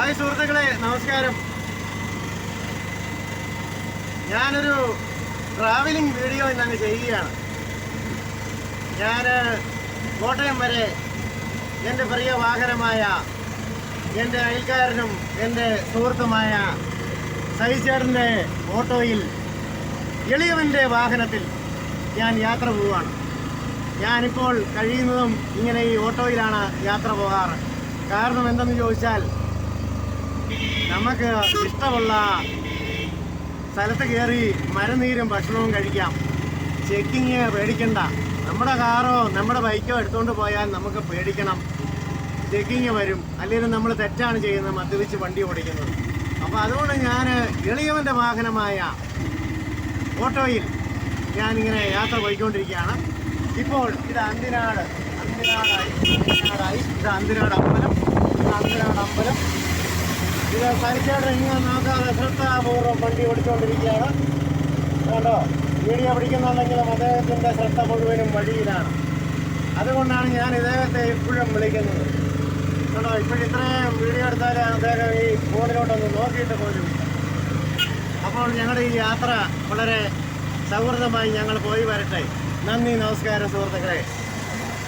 Hi സുഹൃത്തുക്കളെ നമസ്കാരം. ഞാനൊരു ട്രാവലിംഗ് വീഡിയോ ഇന്നങ്ങ് ചെയ്യുകയാണ്. ഞാൻ കോട്ടയം വരെ എന്റെ പ്രിയ വാഹനമായ എന്റെ അയൽക്കാരനും എന്റെ സുഹൃത്തുമായ സഹിച്ചേട്ടന്റെ ഓട്ടോയിൽ എളിയവന്റെ വാഹനത്തിൽ ഞാൻ യാത്ര പോവുകയാണ്. ഞാനിപ്പോൾ കഴിയുന്നതും ഇങ്ങനെ ഈ ഓട്ടോയിലാണ് യാത്ര പോകാറ്. കാരണം എന്തെന്ന് ചോദിച്ചാൽ നമുക്ക് ഇഷ്ടമുള്ള സ്ഥലത്ത് കയറി മരനീരും ഭക്ഷണവും കഴിക്കാം. ചെക്കിങ് പേടിക്കണ്ട. നമ്മുടെ കാറോ നമ്മുടെ ബൈക്കോ എടുത്തുകൊണ്ട് പോയാൽ നമുക്ക് പേടിക്കണം. ചെക്കിങ് വരും. അല്ലെങ്കിൽ നമ്മൾ തെറ്റാണ് ചെയ്യുന്നത് മദ്യപിച്ച് വണ്ടി ഓടിക്കുന്നത്. അപ്പോൾ അതുകൊണ്ട് ഞാൻ എളിയവന്റെ വാഹനമായ ഓട്ടോയിൽ ഞാനിങ്ങനെ യാത്ര പോയിക്കൊണ്ടിരിക്കുകയാണ്. ഇപ്പോൾ ഇത് അന്തിനാട് അന്തിനാടായി അന്തിനാടായി ഇത് അന്തിനാട് അമ്പലം. ഇത് സരിച്ചേട്ടൻ ഇങ്ങനെ നോക്കാതെ ശ്രദ്ധാപൂർവം വണ്ടി ഓടിച്ചുകൊണ്ടിരിക്കുകയാണ്. കണ്ടോ വീഡിയോ പിടിക്കുന്നുണ്ടെങ്കിലും അദ്ദേഹത്തിന്റെ ശ്രദ്ധ മുഴുവനും വഴിയിലാണ്. അതുകൊണ്ടാണ് ഞാൻ ഇദ്ദേഹത്തെ ഇപ്പോഴും വിളിക്കുന്നത്. കണ്ടോ ഇപ്പോഴും ഇത്രയും വീഡിയോ എടുത്താൽ അദ്ദേഹം ഈ ഫോണിലോട്ടൊന്ന് നോക്കിയിട്ട് പോലും അപ്പോൾ ഞങ്ങളുടെ ഈ യാത്ര വളരെ സൗഹൃദമായി ഞങ്ങൾ പോയി വരട്ടെ. നന്ദി നമസ്കാരം സുഹൃത്തുക്കളെ.